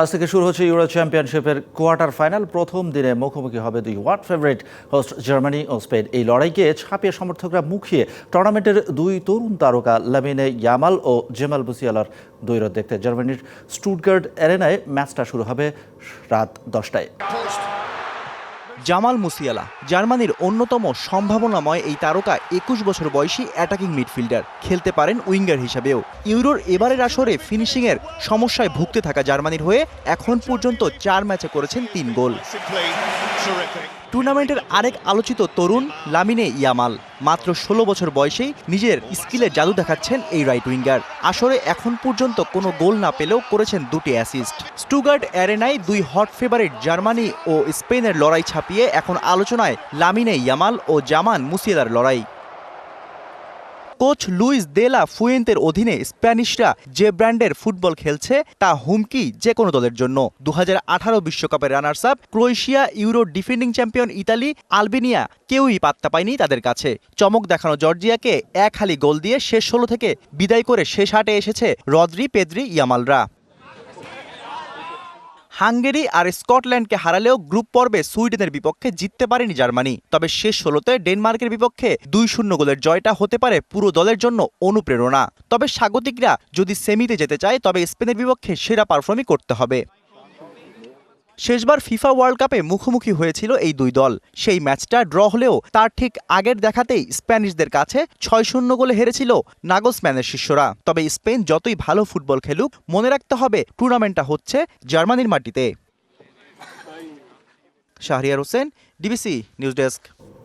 আজ থেকে শুরু হচ্ছে ইউরো চ্যাম্পিয়নশিপের কোয়ার্টার ফাইনাল প্রথম দিনে মুখোমুখি হবে দুই ওয়ার্ল্ড ফেভারিট হোস্ট জার্মানি ও স্পেন এই লড়াইকে ছাপিয়ে সমর্থকরা মুখিয়ে টুর্নামেন্টের দুই তরুণ তারকা লামিনে ইয়ামাল ও জেমাল বুসিয়ালার দৈরথ দেখতে। জার্মানির স্টুটগার্ড অ্যারেনায় ম্যাচটা শুরু হবে রাত দশটায়। জামাল মুসিয়ালা, জার্মানির অন্যতম সম্ভাবনাময় এই তারকা একুশ বছর বয়সী অ্যাটাকিং মিডফিল্ডার, খেলতে পারেন উইঙ্গার হিসাবেও ইউরোর এবারের আসরে ফিনিশিংয়ের সমস্যায় ভুগতে থাকা জার্মানির হয়ে এখন পর্যন্ত চার ম্যাচে করেছেন তিন গোল. টুর্নামেন্টের আরেক আলোচিত তরুণ লামিনে ইয়ামাল। মাত্র ষোলো বছর বয়সেই নিজের স্কিলের জাদু দেখাচ্ছেন এই রাইট উইঙ্গার। আসরে এখন পর্যন্ত কোনো গোল না পেলেও করেছেন দুটি অ্যাসিস্ট। স্টুগার্ড অ্যারেনায় দুই হট ফেভারিট জার্মানি ও স্পেনের লড়াই ছাপিয়ে এখন আলোচনায় লামিনে ইয়ামাল ও জামান মুসিয়েদার লড়াই। কোচ লুইস দেলা ফুয়েন্তের অধীনে স্প্যানিশরা যে ব্র্যান্ডের ফুটবল খেলছে, তা হুমকি যে কোনো দলের জন্য। দু বিশ্বকাপের runners up Croatia Euro defending champion Italy Albania কেউই পাত্তা পায়নি তাদের কাছে। চমক দেখানো জর্জিয়াকে এক হালি গোল দিয়ে শেষ ষোলো থেকে বিদায় করে শেষ হাটে এসেছে রদ্রি পেদ্রি ইয়ামালরা। হাঙ্গেরি আর স্কটল্যান্ডকে হারালেও গ্রুপ পর্বে সুইডেনের বিপক্ষে জিততে পারেনি জার্মানি। তবে শেষ ষোলোতে ডেনমার্কের বিপক্ষে দুই শূন্য গোলের জয়টা হতে পারে পুরো দলের জন্য অনুপ্রেরণা। তবে স্বাগতিকরা যদি সেমিতে যেতে চায়, তবে স্পেনের বিপক্ষে সেরা পারফর্মই করতে হবে। শেষবার ফিফা ওয়ার্ল্ড কাপে মুখোমুখি হয়েছিল এই দুই দল। সেই ম্যাচটা ড্র হলেও তার ঠিক আগের দেখাতেই স্প্যানিশদের কাছে ছয় শূন্য গোলে হেরেছিল নাগোসম্যানের শিষ্যরা। তবে স্পেন যতই ভালো ফুটবল খেলুক, মনে রাখতে হবে টুর্নামেন্টটা হচ্ছে জার্মানির মাটিতে। Shahriar Hossain DBC news desk.